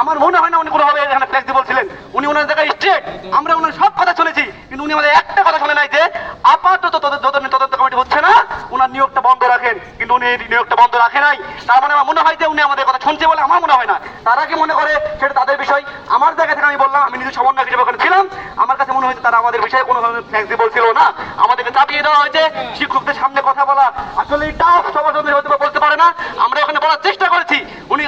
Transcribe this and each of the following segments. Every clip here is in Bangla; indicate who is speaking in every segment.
Speaker 1: আমার মনে হয় না উনি কোনো হবে এখানে ফ্ল্যাক্স বলছিলেন। উনি ওনার জায়গায় স্ট্রেট আমরা ওনার সব কথা শুনেছি, কিন্তু উনি আমাদের একটা কথা শুনে নাই যে, আপাতত তদন্ত কমিটি হচ্ছে না ওনার নিয়োগটা বন্ধ রাখেন। কিন্তু উনি নিয়োগটা বন্ধ রাখে নাই। তার মানে আমার মনে হয় যে উনি আমাদের কথা শুনছে বলে আমার মনে হয় না। তারা কি মনে করে, সেটা তাদের বিষয়। আমার জায়গা থেকে আমি বললাম, আমি নিজে সমন্বয় হিসেবে ওখানে ছিলাম। আমার কাছে মনে হয়েছে তারা আমাদের বিষয়ে কোনো ধরনের ফ্ল্যাক্স বলছিল না। আমাদেরকে চাপিয়ে দেওয়া হয়েছে, শিক্ষকদের সামনে কথা বলা। আসলে টাফ সবার হয়তো বলতে পারে না। আমরা ওখানে বলার চেষ্টা করেছি।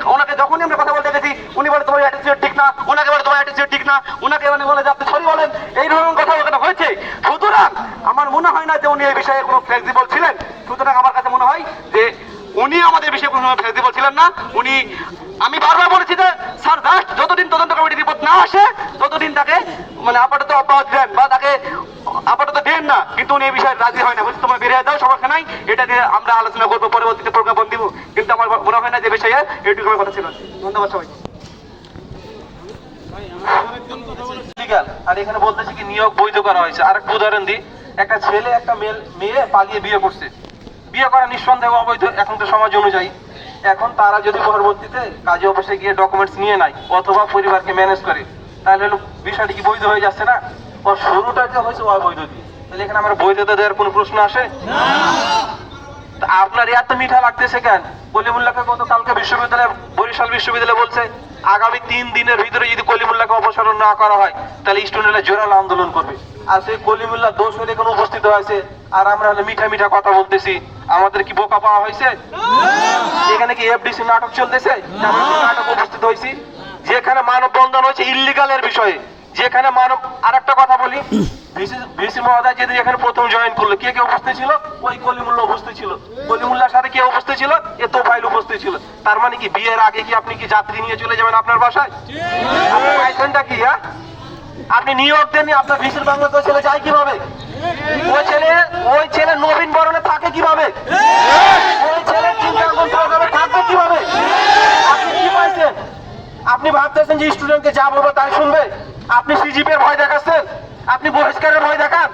Speaker 1: ওনাকে যখনই আমরা কথা বলতে গেছি উনি বলে, তোমার অ্যাটিটিউড ঠিক না। ওনাকে বলে, তোমার অ্যাটিটিউড ঠিক না। ওনাকে মানে বলে, যে আপনি সরি বলেন। এই ধরনের কথা ওখানে হয়েছে। সুতরাং আমার মনে হয় না যে উনি এই বিষয়ে কোনো ফ্লেক্সিবল ছিলেন। সুতরাং আমার কাছে মনে হয় যে উনি আমাদের বিষয়ে কোনো ফ্লেক্সিবল ছিলেন না। উনি, আমি বারবার বলেছি যে, স্যার জাস্ট যতদিন তদন্ত কমিটি রিপোর্ট না আসে, ততদিন তাকে মানে আপাতত অব্যাহত দেন বা তাকে আপাতত দেন না। কিন্তু উনি এই বিষয়ে রাজি হয় না। বলছি তোমার বেরিয়ে দাও, সমস্যা নাই। এটা নিয়ে আমরা আলোচনা করব, পরবর্তীতে প্রজ্ঞাপন দিব। মনে হয় না যে বিষয়ে এটুকু আমার কথা ছিল। ধন্যবাদ সবাই
Speaker 2: আর এখানে বলতেছে কি নিয়োগ বৈধ করা হয়েছে। আর একটা উদাহরণ দিই একটা ছেলে একটা মেল মেয়ে পালিয়ে বিয়ে করছে। বিয়ে করা নিঃসন্দেহে অবৈধ এখন তো সমাজ অনুযায়ী। এখন তারা যদি পরবর্তীতে কাজে অফিসে গিয়ে ডকুমেন্টস নিয়ে নেয় অথবা পরিবারকে ম্যানেজ করে তাহলে হলো বিষয়টি কি বৈধ হয়ে যাচ্ছে না? ওর শুরুটা যে হয়েছে অবৈধ দিয়ে। তাহলে এখানে আমার বৈধতা দেওয়ার কোনো প্রশ্ন আসে? তা আপনার এত মিঠা লাগতেছে কেন? কলিমুল্লাহকে গত কালকে বিশ্ববিদ্যালয়, বরিশাল বিশ্ববিদ্যালয় বলছে, আগামী তিন দিনের ভিতরে যদি কলিমুল্লাহকে অপসারণ না করা হয়, তাহলে স্টুডেন্টরা জোরালো আন্দোলন করবে। আর সেই কলিমুল্লাহ দোষ হয়ে এখানে উপস্থিত হয়েছে। আর আমরা হলে মিঠা মিঠা কথা বলতেছি। আমাদের কি বোকা পাওয়া হয়েছে? এখানে কি এফডিসি নাটক চলতেছে? নাটক উপস্থিত হয়েছি? যেখানে মানব বন্ধন হয়েছে ইল্লিগালের বিষয়ে। যেখানে মানব আর একটা কথা বলি। ওই তার মানে কি, বিয়ের আগে কি আপনি কি যাত্রী নিয়ে চলে যাবেন আপনার বাসায়? কি হ্যাঁ? আপনি দেননি, আপনার বাংলাদেশ ছেলে যায় কীভাবে? ওই ছেলে ওই ছেলে নবীন বরণে থাকে কীভাবে? থাকবে কীভাবে? আপনি কি আপনি ভাবতেছেন যে স্টুডেন্টকে যা বলব তাই শুনবে? আপনি সিজিপের ভয় দেখাচ্ছেন? আপনি বহিষ্কারের ভয় দেখান।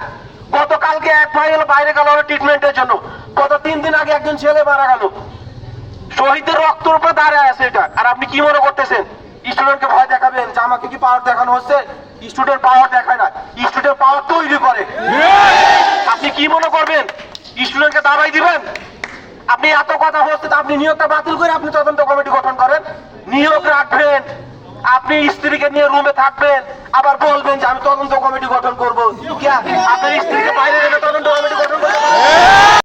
Speaker 2: গতকালকে এক ভাই হলো, বাইরে গেল ট্রিটমেন্টের জন্য। গত তিন দিন আগে একজন ছেলে মারা গেল। শহীদের রক্তের উপর দাঁড়ায় আছে এটা। আর আপনি কি মনে করতেছেন? স্টুডেন্টকে ভয় দেখাবেন যে আমাকে কি পাওয়ার দেখানো হচ্ছে? স্টুডেন্ট পাওয়ার দেখায় না। স্টুডেন্ট পাওয়ার তৈরি করে। আপনি কি মনে করবেন? স্টুডেন্টকে দাবাই দিবেন? আপনি এত কথা হচ্ছে আপনি নিয়োগটা বাতিল করে আপনি তদন্ত কমিটি গঠন আপনি স্ত্রীকে নিয়ে রুমে থাকবেন, আবার বলবেন যে আমি তদন্ত কমিটি গঠন করব। আপনার স্ত্রীকে